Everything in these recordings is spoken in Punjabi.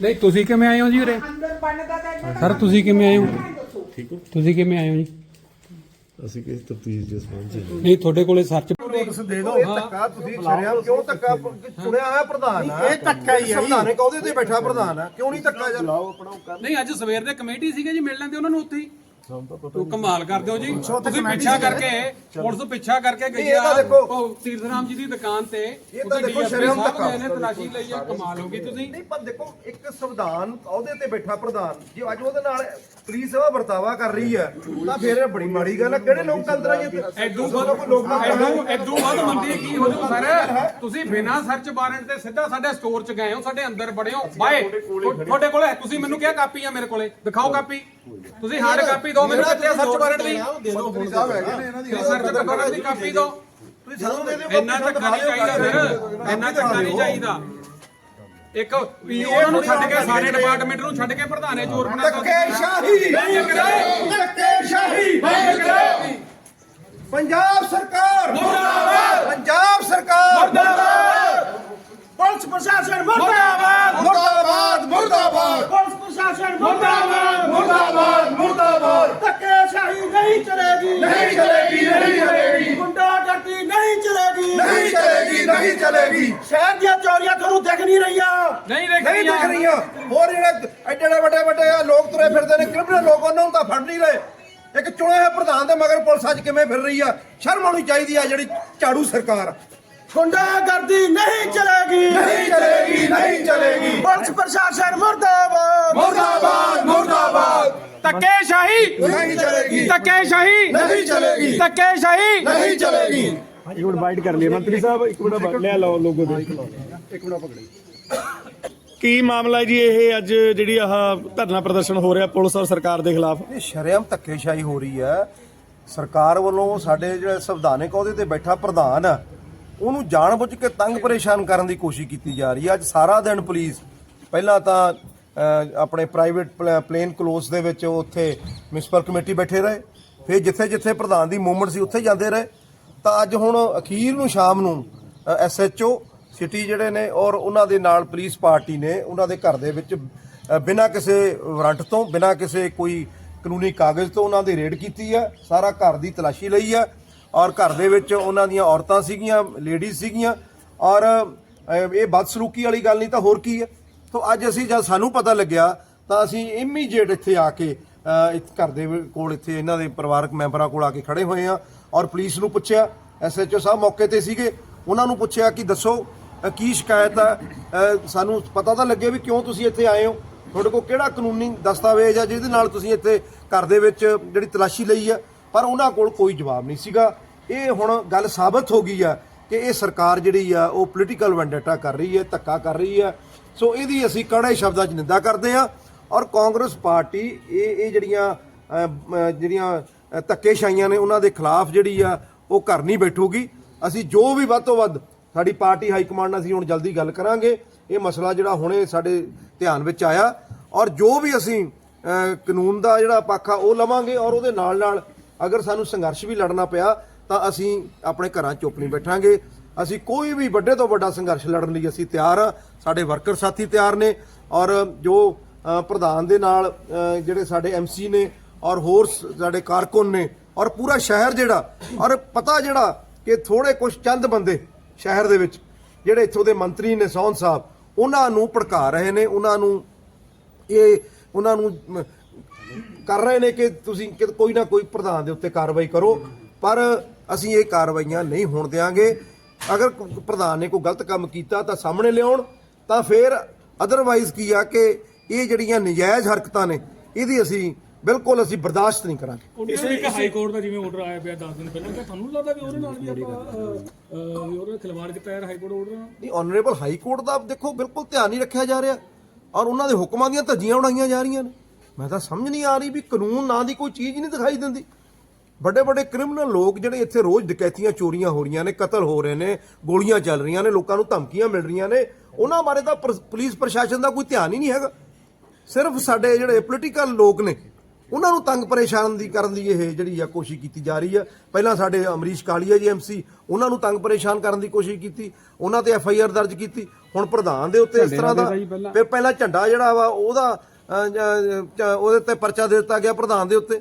ਨਹੀਂ ਤੁਸੀਂ ਕਿਵੇਂ ਆਏ ਹੋ ਜੀ ਉਰੇ? ਅੰਦਰ ਬਣਦਾ ਤਾਂ ਸਰ ਤੁਸੀਂ ਕਿਵੇਂ ਆਏ ਹੋ? ਠੀਕ ਹੋ? ਤੁਸੀਂ ਕਿਵੇਂ ਆਏ ਹੋ ਜੀ? ਅਸੀਂ ਕਿਸ ਤਫਤੀਸ਼ ਦੇ ਸੰਬੰਧ ਚ ਨਹੀਂ ਤੁਹਾਡੇ ਕੋਲੇ ਸਰਚ ਨੋਟਿਸ ਦੇ ਦਿਓ। ਇਹ ਧੱਕਾ ਤੁਸੀਂ ਛੜਿਆ ਕਿਉਂ ਧੱਕਾ ਚੁਣਿਆ ਹੋਇਆ ਪ੍ਰਧਾਨ ਆ? ਇਹ ਧੱਕਾ ਹੀ ਹੈ ਜੀ। ਸੰਵਿਧਾਨਕ ਅਹੁਦੇ ਤੇ ਬੈਠਾ ਪ੍ਰਧਾਨ ਆ। ਕਿਉਂ ਨਹੀਂ ਧੱਕਾ ਯਾਰ? ਨਹੀਂ ਅੱਜ ਸਵੇਰ ਦੇ ਕਮੇਟੀ ਸੀਗੇ ਜੀ ਮਿਲ ਲੈਂਦੇ ਉਹਨਾਂ ਨੂੰ ਉੱਥੇ ਹੀ। ਤੂੰ ਕਮਾਲ ਕਰਦੇ ਹੋ ਜੀ। ਤੁਸੀਂ ਪਿੱਛਾ ਕਰਕੇ ਪੁਲਿਸ ਪਿੱਛਾ ਕਰਕੇ ਗਈ ਆ ਉਹ ਤੀਰਥ ਰਾਮ ਜੀ ਦੀ ਦੁਕਾਨ ਤੇ। ਤਾਂ ਤੁਸੀਂ ਦੇਖੋ ਸ਼ਰਮ। ਗਏ ਨੇ ਤਲਾਸ਼ੀ ਲਈ ਆ ਕਮਾਲ ਹੋ ਗਈ ਤੁਸੀਂ। ਨਹੀਂ ਪਰ ਦੇਖੋ ਇੱਕ ਸੰਵਿਧਾਨ ਅਹੁਦੇ ਤੇ ਬੈਠਾ ਪ੍ਰਧਾਨ ਜੇ ਅੱਜ ਉਹਦੇ ਨਾਲ ਪੁਲਿਸ ਸਭਾ ਵਰਤਾਵਾ ਕਰ ਰਹੀ ਹੈ ਤਾਂ ਫਿਰ ਬੜੀ ਮਾੜੀ ਗੱਲ ਹੈ। ਕਿਹੜੇ ਲੋਕ ਅੰਦਰ ਆਏ ਇੱਥੇ ਐਦੂ ਦੱਸੋ ਕੋਈ ਲੋਕ ਨਾ ਐਦੂ ਐਦੂ ਵੱਧ ਮੰਦੀ ਕੀ ਹੋ ਜੂ ਸਰ? ਤੁਸੀਂ ਬਿਨਾਂ ਸਰਚ ਵਾਰੰਟ ਤੇ ਸਿੱਧਾ ਸਾਡੇ ਸਟੋਰ ਚ ਗਏ ਹੋ ਸਾਡੇ ਅੰਦਰ ਬੜੇ ਹੋ। ਬਾਏ ਤੁਹਾਡੇ ਕੋਲੇ ਤੁਸੀਂ ਮੈਨੂੰ ਕਿਹਾ ਕਾਪੀ ਆ ਮੇਰੇ ਕੋਲੇ। ਦਿਖਾਓ ਕਾਪੀ। ਤੁਸੀਂ ਹਾਰਡ ਕਾਪੀ ਦਿਓ ਮੈਨੂੰ ਕਿੱਥੇ ਸਰਚ ਵਾਰੰਟ ਦੀ ਦੇ ਦਿਓ ਪੁਲਿਸ ਸਾਹਿਬ ਹੈਗੇ ਨੇ ਇਹਨਾਂ ਦੀ ਸਰਚ ਵਾਰੰਟ ਦੀ ਕਾਪੀ ਦਿਓ। ਤੁਸੀਂ ਸਾਨੂੰ ਦੇ ਦਿਓ ਇੰਨਾ ਧੱਕਾ ਨਹੀਂ ਚਾਹੀਦਾ ਸਰ ਇੰਨਾ ਧੱਕਾ ਨਹੀਂ ਚਾਹੀਦਾ। ਇੱਕ ਉਹਨਾਂ ਨੂੰ ਛੱਡ ਕੇ ਸਾਰੇ ਡਿਪਾਰਟਮੈਂਟ ਨੂੰ ਛੱਡ ਕੇ ਪ੍ਰਧਾਨੇ ਚੋਰ ਬਣਾ ਧੱਕੇ ਸ਼ਾਹੀ। ਚਲੇਗੀ। ਸ਼ਹਿਰ ਦੀਆਂ ਚੋਰੀਆਂ ਤੁਹਾਨੂੰ ਦਿਖ ਨਹੀਂ ਰਹੀਆਂ। ਨਹੀਂ ਨਹੀਂ ਦੇਖੀ ਦਿਖ ਰਹੀਆਂ। ਹੋਰ ਜਿਹੜੇ ਐਡੇ ਐਡੇ ਵੱਡੇ ਵੱਡੇ ਆ ਲੋਕ ਤੁਰੇ ਫਿਰਦੇ ਨੇ ਕ੍ਰਿਮੀਨਲ ਲੋਕ ਉਹਨਾਂ ਨੂੰ ਤਾਂ ਫੜ ਨਹੀਂ ਰਹੇ। ਇੱਕ ਚੁਣੇ ਹੋਏ ਪ੍ਰਧਾਨ ਦੇ ਮਗਰ ਪੁਲਿਸ ਅੱਜ ਕਿਵੇਂ ਫਿਰ ਰਹੀ ਆ? ਸ਼ਰਮ ਆਉਣੀ ਚਾਹੀਦੀ ਆ ਜਿਹੜੀ ਝਾੜੂ ਸਰਕਾਰ। ਗੁੰਡਾਗਰਦੀ ਨਹੀਂ ਚਲੇਗੀ। ਨਹੀਂ ਚਲੇਗੀ ਨਹੀਂ ਚਲੇਗੀ। ਪੁਲਿਸ ਪ੍ਰਸ਼ਾਸਨ ਮੁਰਦਾਬਾਦ। ਮੁਰਦਾਬਾਦ ਮੁਰਦਾਬਾਦ। ਧੱਕੇਸ਼ਾਹੀ ਨਹੀਂ ਚਲੇਗੀ। ਧੱਕੇਸ਼ਾਹੀ ਨਹੀਂ ਚਲੇਗੀ। ਧੱਕੇਸ਼ਾਹੀ ਨਹੀਂ ਚਲੇਗੀ। ਇੱਕ ਮਿੰਟ ਬਾਈਟ ਕਰ ਲਈ ਮੰਤਰੀ ਸਾਹਿਬ ਇੱਕ ਮਿੰਟ ਲੈ ਲਓ ਲੋਗੋ ਦੇ। ਕੀ ਮਾਮਲਾ ਜੀ ਇਹ ਅੱਜ ਜਿਹੜੀ ਆਹ ਧਰਨਾ ਪ੍ਰਦਰਸ਼ਨ ਹੋ ਰਿਹਾ ਪੁਲਿਸ ਔਰ ਸਰਕਾਰ ਦੇ ਖਿਲਾਫ? ਇਹ ਸ਼ਰੇਆਮ ਧੱਕੇਸ਼ਾਹੀ ਹੋ ਰਹੀ ਹੈ। ਸਰਕਾਰ ਵੱਲੋਂ ਸਾਡੇ ਜਿਹੜੇ ਸੰਵਿਧਾਨਕ ਅਹੁਦੇ ਤੇ ਬੈਠਾ ਪ੍ਰਧਾਨ ਆ ਉਹਨੂੰ ਜਾਣਬੁੱਝ ਕੇ ਤੰਗ ਪਰੇਸ਼ਾਨ ਕਰਨ ਦੀ ਕੋਸ਼ਿਸ਼ ਕੀਤੀ ਜਾ ਰਹੀ ਹੈ। ਅੱਜ ਸਾਰਾ ਦਿਨ ਪੁਲਿਸ ਪਹਿਲਾਂ ਤਾਂ ਆਪਣੇ ਪ੍ਰਾਈਵੇਟ ਪਲੇਨ ਕਲੋਸ ਦੇ ਵਿੱਚ ਉੱਥੇ ਮਿਊਨਿਸਪਲ ਕਮੇਟੀ ਬੈਠੇ ਰਹੇ। ਫਿਰ ਜਿੱਥੇ ਜਿੱਥੇ ਪ੍ਰਧਾਨ ਦੀ ਮੂਵਮੈਂਟ ਸੀ ਉੱਥੇ ਜਾਂਦੇ ਰਹੇ। ਤਾਂ ਅੱਜ ਹੁਣ ਅਖੀਰ ਨੂੰ ਸ਼ਾਮ ਨੂੰ ਐਸਐਚਓ ਸਿਟੀ ਜਿਹੜੇ ਨੇ ਔਰ ਉਹਨਾਂ ਦੇ ਨਾਲ ਪੁਲਿਸ ਪਾਰਟੀ ਨੇ, ਉਹਨਾਂ ਦੇ ਘਰ ਦੇ ਵਿੱਚ ਬਿਨਾਂ ਕਿਸੇ ਵਾਰੰਟ ਤੋਂ, ਬਿਨਾਂ ਕਿਸੇ ਕੋਈ ਕਾਨੂੰਨੀ ਕਾਗਜ਼ ਤੋਂ ਉਹਨਾਂ ਦੀ ਰੇਡ ਕੀਤੀ ਹੈ ਸਾਰਾ ਘਰ ਦੀ ਤਲਾਸ਼ੀ ਲਈ ਹੈ ਔਰ ਘਰ ਦੇ ਵਿੱਚ ਉਹਨਾਂ ਦੀਆਂ ਔਰਤਾਂ ਸੀਗੀਆਂ ਲੇਡੀਜ਼ ਸੀਗੀਆਂ ਔਰ ਇਹ ਬਦਸਲੂਕੀ ਵਾਲੀ ਗੱਲ ਨਹੀਂ ਤਾਂ ਹੋਰ ਕੀ ਹੈ ਤੋਂ ਅੱਜ ਅਸੀਂ ਜਦ ਸਾਨੂੰ ਪਤਾ ਲੱਗਿਆ ਤਾਂ ਅਸੀਂ ਇਮੀਡੀਏਟ ਇੱਥੇ ਆ ਕੇ ਅ, ਘਰ ਦੇ ਕੋਲ ਇੱਥੇ ਇਹਨਾਂ ਦੇ ਪਰਿਵਾਰਕ ਮੈਂਬਰਾਂ ਕੋਲ ਆ ਕੇ ਖੜੇ ਹੋਏ ਆ ਔਰ ਪੁਲਿਸ ਨੂੰ ਪੁੱਛਿਆ ਐਸਐਚਓ ਸਾਹਿਬ ਮੌਕੇ ਤੇ ਸੀਗੇ ਉਹਨਾਂ ਨੂੰ ਪੁੱਛਿਆ ਕਿ ਦੱਸੋ ਕੀ ਸ਼ਿਕਾਇਤ ਆ? ਸਾਨੂੰ ਪਤਾ ਤਾਂ ਲੱਗੇ ਵੀ ਕਿਉਂ ਤੁਸੀਂ ਇੱਥੇ ਆਏ ਹੋ? ਤੁਹਾਡੇ ਕੋਲ ਕਿਹੜਾ ਕਾਨੂੰਨੀ ਦਸਤਾਵੇਜ਼ ਆ ਜਿਹਦੇ ਨਾਲ ਤੁਸੀਂ ਇੱਥੇ ਘਰ ਦੇ ਵਿੱਚ ਜਿਹੜੀ ਤਲਾਸ਼ੀ ਲਈ ਹੈ ਪਰ ਉਹਨਾਂ ਕੋਲ ਕੋਈ ਜਵਾਬ ਨਹੀਂ ਸੀਗਾ। ਇਹ ਹੁਣ ਗੱਲ ਸਾਬਤ ਹੋ ਗਈ ਆ ਕਿ ਇਹ ਸਰਕਾਰ ਜਿਹੜੀ ਆ ਉਹ ਪੋਲੀਟੀਕਲ ਵੈਂਡੇਟਾ ਕਰ ਰਹੀ ਹੈ ਧੱਕਾ ਕਰ ਰਹੀ ਹੈ ਸੋ ਇਹਦੀ ਅਸੀਂ ਕੜੇ ਸ਼ਬਦਾਂ 'ਚ ਨਿੰਦਾ ਕਰਦੇ ਆ। ਔਰ ਕਾਂਗਰਸ ਪਾਰਟੀ ਇਹ ਇਹ ਜਿਹੜੀਆਂ ਜਿਹੜੀਆਂ ਅ, ਨੇ ਉਹਨਾਂ ਦੇ ਖਿਲਾਫ ਜਿਹੜੀ ਆ ਉਹ ਘਰ ਨਹੀਂ ਬੈਠੂਗੀ। ਅਸੀਂ ਜੋ ਵੀ ਵੱਧ ਤੋਂ ਵੱਧ ਸਾਡੀ ਪਾਰਟੀ ਹਾਈ ਕਮਾਂਡ ਨਾਲ ਅਸੀਂ ਹੁਣ ਜਲਦੀ ਗੱਲ ਕਰਾਂਗੇ। ਇਹ ਮਸਲਾ ਜਿਹੜਾ ਹੁਣੇ ਸਾਡੇ ਧਿਆਨ ਵਿੱਚ ਆਇਆ। ਔਰ ਜੋ ਵੀ ਅਸੀਂ ਕਾਨੂੰਨ ਦਾ ਜਿਹੜਾ ਪੱਖ ਆ ਉਹ ਲਵਾਂਗੇ ਔਰ ਉਹਦੇ ਨਾਲ ਨਾਲ ਅਗਰ ਸਾਨੂੰ ਸੰਘਰਸ਼ ਵੀ ਲੜਨਾ ਪਿਆ ਤਾਂ ਅਸੀਂ ਆਪਣੇ ਘਰਾਂ ਚੁੱਪ ਨਹੀਂ ਬੈਠਾਂਗੇ। ਅਸੀਂ ਕੋਈ ਵੀ ਵੱਡੇ ਤੋਂ ਵੱਡਾ ਸੰਘਰਸ਼ ਲੜਨ ਲਈ ਅਸੀਂ ਤਿਆਰ ਆ। ਸਾਡੇ ਵਰਕਰ ਸਾਥੀ ਤਿਆਰ ਨੇ ਔਰ ਜੋ ਪ੍ਰਧਾਨ ਦੇ ਨਾਲ ਜਿਹੜੇ ਸਾਡੇ ਐਮਸੀ ਨੇ ਔਰ ਹੋਰ ਸ- ਸਾਡੇ ਕਾਰਕੁਨ ਨੇ ਔਰ ਪੂਰਾ ਸ਼ਹਿਰ ਜਿਹੜਾ, ਔਰ ਪਤਾ ਜਿਹੜਾ ਕਿ ਥੋੜੇ ਕੁਝ ਚੰਦ ਬੰਦੇ ਸ਼ਹਿਰ ਦੇ ਵਿੱਚ, ਜਿਹੜੇ ਇੱਥੋਂ ਦੇ ਮੰਤਰੀ ਨੇ ਸੌਨ ਸਾਹਿਬ, ਉਹਨਾਂ ਨੂੰ ਭੜਕਾ ਰਹੇ ਨੇ, ਉਹਨਾਂ ਨੂੰ ਇਹ, ਉਹਨਾਂ ਨੂੰ ਕਰ ਰਹੇ ਨੇ ਕਿ ਤੁਸੀਂ ਕਿ ਕੋਈ ਨਾ ਕੋਈ ਪ੍ਰਧਾਨ ਦੇ ਉੱਤੇ ਕਾਰਵਾਈ ਕਰੋ, ਪਰ ਅਸੀਂ ਇਹ ਕਾਰਵਾਈਆਂ ਨਹੀਂ ਹੋਣ ਦੇਵਾਂਗੇ ਅਗਰ ਪ੍ਰਧਾਨ ਨੇ ਕੋਈ ਗਲਤ ਕੰਮ ਕੀਤਾ ਤਾਂ ਸਾਹਮਣੇ ਲਿਆਉਣ, ਤਾਂ ਫਿਰ ਅਦਰਵਾਈਜ਼ ਕੀ ਆ ਕਿ ਇਹ ਜਿਹੜੀਆਂ ਨਜਾਇਜ਼ ਹਰਕਤਾਂ ਨੇ ਇਹਦੀ ਅਸੀਂ ਬਿਲਕੁਲ ਅਸੀਂ ਬਰਦਾਸ਼ਤ ਨਹੀਂ ਕਰਾਂਗੇ। ਨਾਲ ਇੱਕ ਹਾਈ ਕੋਰਟ ਦਾ ਜਿਵੇਂ ਆਰਡਰ ਆਇਆ ਪਿਆ 10 ਦਿਨ ਪਹਿਲਾਂ ਕਿ ਤੁਹਾਨੂੰ ਲੱਗਦਾ ਵੀ ਉਹਦੇ ਨਾਲ ਵੀ ਆਪਾਂ ਵੀ ਉਹਦੇ ਖਿਲਵਾੜ ਕੀਤਾ ਯਾਰ ਹਾਈ ਕੋਰਟ ਆਰਡਰ ਨਹੀਂ ਆਨਰੇਬਲ ਹਾਈ ਕੋਰਟ ਦਾ ਦੇਖੋ ਬਿਲਕੁਲ ਧਿਆਨ ਨਹੀਂ ਰੱਖਿਆ ਜਾ ਰਿਹਾ ਔਰ ਉਹਨਾਂ ਦੇ ਹੁਕਮਾਂ ਦੀਆਂ ਧੱਜੀਆਂ ਉਡਾਈਆਂ ਜਾ ਰਹੀਆਂ ਨੇ। ਮੈਂ ਤਾਂ ਸਮਝ ਨਹੀਂ ਆ ਰਹੀ ਵੀ ਕਾਨੂੰਨ ਨਾਂ ਦੀ ਕੋਈ ਚੀਜ਼ ਹੀ ਨਹੀਂ ਦਿਖਾਈ ਦਿੰਦੀ। ਵੱਡੇ ਵੱਡੇ ਕ੍ਰਿਮੀਨਲ ਲੋਕ ਜਿਹੜੇ ਇੱਥੇ ਰੋਜ਼ ਡਕੈਤੀਆਂ ਚੋਰੀਆਂ ਹੋ ਰਹੀਆਂ ਨੇ ਕਤਲ ਹੋ ਰਹੇ ਨੇ ਗੋਲੀਆਂ ਚੱਲ ਰਹੀਆਂ ਨੇ ਲੋਕਾਂ ਨੂੰ ਧਮਕੀਆਂ ਮਿਲ ਰਹੀਆਂ ਨੇ ਉਹਨਾਂ ਬਾਰੇ ਤਾਂ ਪੁਲਿਸ ਪ੍ਰਸ਼ਾਸਨ ਦਾ ਕੋਈ ਧਿਆਨ ਹੀ ਨਹੀਂ ਹੈਗਾ। ਸਿਰਫ ਸਾਡੇ ਜਿਹੜੇ ਪੋਲੀਟੀਕਲ ਲੋਕ ਨੇ ਉਹਨਾਂ ਨੂੰ ਤੰਗ ਪਰੇਸ਼ਾਨ ਦੀ ਕਰਨ ਦੀ ਇਹ ਜਿਹੜੀ ਆ ਕੋਸ਼ਿਸ਼ ਕੀਤੀ ਜਾ ਰਹੀ ਆ। ਪਹਿਲਾਂ ਸਾਡੇ ਅਮਰੀਸ਼ ਕਾਲੀਆ ਜੀ ਐਮਸੀ ਉਹਨਾਂ ਨੂੰ ਤੰਗ ਪਰੇਸ਼ਾਨ ਕਰਨ ਦੀ ਕੋਸ਼ਿਸ਼ ਕੀਤੀ ਉਹਨਾਂ ਤੇ ਐਫ ਆਈ ਆਰ ਦਰਜ ਕੀਤੀ। ਹੁਣ ਪ੍ਰਧਾਨ ਦੇ ਉੱਤੇ ਇਸ ਤਰ੍ਹਾਂ ਦਾ ਫਿਰ ਪਹਿਲਾਂ ਝੰਡਾ ਜਿਹੜਾ ਵਾ ਉਹਦਾ ਉਹਦੇ ਤੇ ਪਰਚਾ ਦੇ ਦਿੱਤਾ ਗਿਆ ਪ੍ਰਧਾਨ ਦੇ ਉੱਤੇ।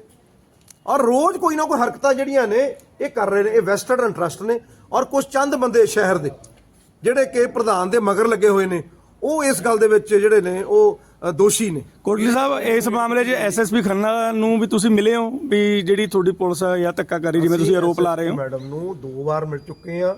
ਔਰ ਰੋਜ਼ ਕੋਈ ਨਾ ਕੋਈ ਹਰਕਤਾਂ ਜਿਹੜੀਆਂ ਨੇ ਇਹ ਕਰ ਰਹੇ ਨੇ ਇਹ ਵੈਸਟਰਨ ਇੰਟਰਸਟ ਨੇ। ਔਰ ਕੁਝ ਚੰਦ ਬੰਦੇ ਸ਼ਹਿਰ ਦੇ ਜਿਹੜੇ ਕਿ ਪ੍ਰਧਾਨ ਦੇ ਮਗਰ ਲੱਗੇ ਹੋਏ ਨੇ ਉਹ ਇਸ ਗੱਲ ਦੇ ਵਿੱਚ ਜਿਹੜੇ ਨੇ ਉਹ ਅ, ਦੋਸ਼ੀ ਨੇ। ਕੋਟਲੀ ਸਾਹਿਬ ਇਸ ਮਾਮਲੇ 'ਚ ਐਸਐਸਪੀ ਖੰਨਾ ਨੂੰ ਵੀ ਤੁਸੀਂ ਮਿਲੇ ਹੋ? ਵੀ ਜਿਹੜੀ ਤੁਹਾਡੀ ਪੁਲਿਸ ਜਾਂ ਧੱਕਾ ਕਰੀ ਜਿਵੇਂ ਤੁਸੀਂ ਆਰੋਪ ਲਾ ਰਹੇ ਹੋ? ਮੈਡਮ ਨੂੰ ਦੋ ਵਾਰ ਮਿਲ ਚੁੱਕੇ ਆ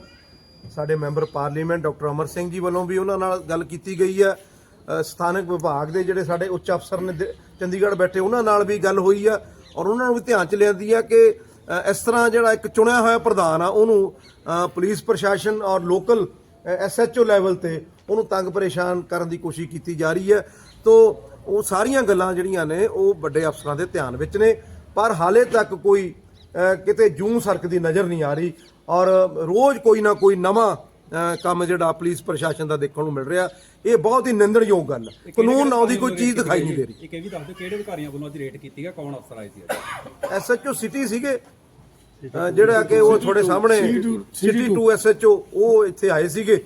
ਸਾਡੇ member parliament doctor Amar Singh ji ਵੱਲੋਂ ਵੀ ਉਹਨਾਂ ਨਾਲ ਗੱਲ ਕੀਤੀ ਗਈ ਅ, ਸਥਾਨਕ ਵਿਭਾਗ ਦੇ ਜਿਹੜੇ ਸਾਡੇ ਉੱਚ ਅਫਸਰ ਨੇ ਦੇ- ਚੰਡੀਗੜ੍ਹ ਬੈਠੇ ਉਹਨਾਂ ਨਾਲ ਵੀ ਗੱਲ ਹੋਈ ਆ ਔਰ ਉਹਨਾਂ ਨੂੰ ਵੀ ਧਿਆਨ ਚ ਲਿਆਂਦੀ ਆ ਕਿ ਅ, ਇਸ ਤਰ੍ਹਾਂ ਜਿਹੜਾ ਇੱਕ ਚੁਣਿਆ ਹੋਇਆ ਪ੍ਰਧਾਨ ਆ ਉਹਨੂੰ ਅ, ਪੁਲਿਸ ਪ੍ਰਸ਼ਾਸਨ ਔਰ ਲੋਕਲ ਐਸਐਚਓ ਲੈਵਲ ਤੇ ਉਹਨੂੰ ਤੰਗ ਪਰੇਸ਼ਾਨ ਕਰਨ ਦੀ ਕੋਸ਼ਿਸ਼ ਕੀਤੀ ਜਾ ਰਹੀ ਹੈ। ਤੋਂ ਉਹ ਸਾਰੀਆਂ ਗੱਲਾਂ ਜਿਹੜੀਆਂ ਨੇ ਉਹ ਵੱਡੇ ਅਫਸਰਾਂ ਦੇ ਧਿਆਨ ਵਿੱਚ ਨੇ। ਪਰ ਹਾਲੇ ਤੱਕ ਕੋਈ ਕਿਤੇ ਜੂੰ ਸਰਕਦੀ ਨਜ਼ਰ ਨਹੀਂ ਆ ਰਹੀ ਔਰ ਰੋਜ਼ ਕੋਈ ਨਾ ਕੋਈ ਨਵਾਂ ਕੰਮ ਜਿਹੜਾ ਪੁਲਿਸ ਪ੍ਰਸ਼ਾਸਨ ਦਾ ਦੇਖਣ ਨੂੰ ਮਿਲ ਰਿਹਾ ਇਹ ਬਹੁਤ ਹੀ ਨਿੰਦਣਯੋਗ ਗੱਲ। ਹੈ ਕਾਨੂੰਨ ਨਾਂ ਦੀ ਕੋਈ ਚੀਜ਼ ਦਿਖਾਈ ਨਹੀਂ ਦੇ ਰਹੀ ਇਹ ਵੀ ਦੱਸ ਦਿਓ ਕਿਹੜੇ ਅਧਿਕਾਰੀਆਂ ਵੱਲੋਂ ਅੱਜ ਰੇਟ ਕੀਤੀ ਹੈ ਕੌਣ ਅਫਸਰ ਆਏ ਸੀ? ਐਸਐਚਓ ਸਿਟੀ ਸੀਗੇ। ਜਿਹੜਾ ਕਿ ਉਹ ਤੁਹਾਡੇ ਸਾਹਮਣੇ ਸਿਟੀ 2 ਐਸਐਚਓ ਉਹ ਇੱਥੇ ਆਏ ਸੀਗੇ।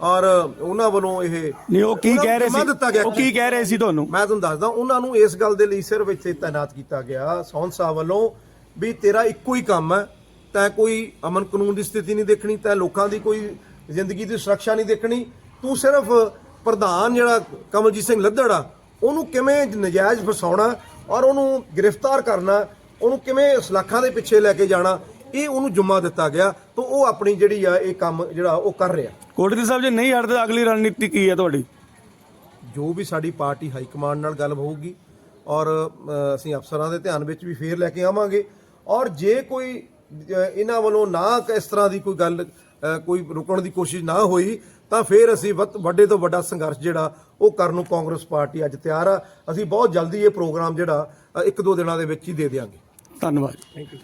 ਔਰ ਉਹਨਾਂ ਵੱਲੋਂ ਇਹ ਨਹੀਂ ਉਹ ਕੀ ਕਹਿ ਰਹੇ ਸੀ? ਉਹ ਕੀ ਕਹਿ ਰਹੇ ਸੀ ਤੁਹਾਨੂੰ? ਮੈਂ ਤੁਹਾਨੂੰ ਦੱਸਦਾ ਉਹਨਾਂ ਨੂੰ ਇਸ ਗੱਲ ਦੇ ਲਈ ਸਿਰਫ ਇੱਥੇ ਤਾਇਨਾਤ ਕੀਤਾ ਗਿਆ ਸੌਨ ਸਾਹਿਬ ਵੱਲੋਂ ਵੀ ਤੇਰਾ ਇੱਕੋ ਹੀ ਕੰਮ ਹੈ। ਤੈਂ ਕੋਈ ਅਮਨ ਕਾਨੂੰਨ ਦੀ ਸਥਿਤੀ ਨਹੀਂ ਦੇਖਣੀ ਤੈਂ ਲੋਕਾਂ ਦੀ ਕੋਈ ਜ਼ਿੰਦਗੀ ਦੀ ਸੁਰੱਖਿਆ ਨਹੀਂ ਦੇਖਣੀ। ਤੂੰ ਸਿਰਫ ਪ੍ਰਧਾਨ ਜਿਹੜਾ ਕਮਲਜੀਤ ਸਿੰਘ ਲੱਦੜ ਆ ਉਹਨੂੰ ਕਿਵੇਂ ਨਜਾਇਜ਼ ਫਸਾਉਣਾ ਔਰ ਉਹਨੂੰ ਗ੍ਰਿਫਤਾਰ ਕਰਨਾ ਉਹਨੂੰ ਕਿਵੇਂ ਸਲਾਖਾਂ ਦੇ ਪਿੱਛੇ ਲੈ ਕੇ ਜਾਣਾ ਇਹ ਉਹਨੂੰ ਜੁਮਾ ਦਿੱਤਾ ਗਿਆ ਤਾਂ ਉਹ ਆਪਣੀ ਜਿਹੜੀ ਆ ਇਹ ਕੰਮ ਜਿਹੜਾ ਉਹ ਕਰ ਰਿਹਾ। ਕੋਟਲੀ ਸਾਹਿਬ ਜੇ ਨਹੀਂ ਹਟਦੇ ਅਗਲੀ ਰਣਨੀਤੀ ਕੀ ਹੈ ਤੁਹਾਡੀ? ਜੋ ਵੀ ਸਾਡੀ ਪਾਰਟੀ ਹਾਈ ਕਮਾਂਡ ਨਾਲ ਗੱਲ ਹੋਊਗੀ ਔਰ ਅਸੀਂ ਅਫਸਰਾਂ ਦੇ ਧਿਆਨ ਵਿੱਚ ਵੀ ਫੇਰ ਲੈ ਕੇ ਆਵਾਂਗੇ ਔਰ ਜੇ ਕੋਈ ਇਹਨਾਂ ਵੱਲੋਂ ਨਾ ਇਸ ਤਰ੍ਹਾਂ ਦੀ ਕੋਈ ਗੱਲ ਕੋਈ ਰੁਕਣ ਦੀ ਕੋਸ਼ਿਸ਼ ਨਾ ਹੋਈ ਤਾਂ ਫੇਰ ਅਸੀਂ ਵੱਡੇ ਤੋਂ ਵੱਡਾ ਸੰਘਰਸ਼ ਜਿਹੜਾ ਉਹ ਕਰਨ ਨੂੰ ਕਾਂਗਰਸ ਪਾਰਟੀ ਅੱਜ ਤਿਆਰ ਆ। ਅਸੀਂ ਬਹੁਤ ਜਲਦੀ ਇਹ ਪ੍ਰੋਗਰਾਮ ਜਿਹੜਾ ਇੱਕ ਦੋ ਦਿਨਾਂ ਦੇ ਵਿੱਚ ਹੀ ਦੇ ਦਿਆਂਗੇ। ਧੰਨਵਾਦ ਥੈਂਕ ਯੂ।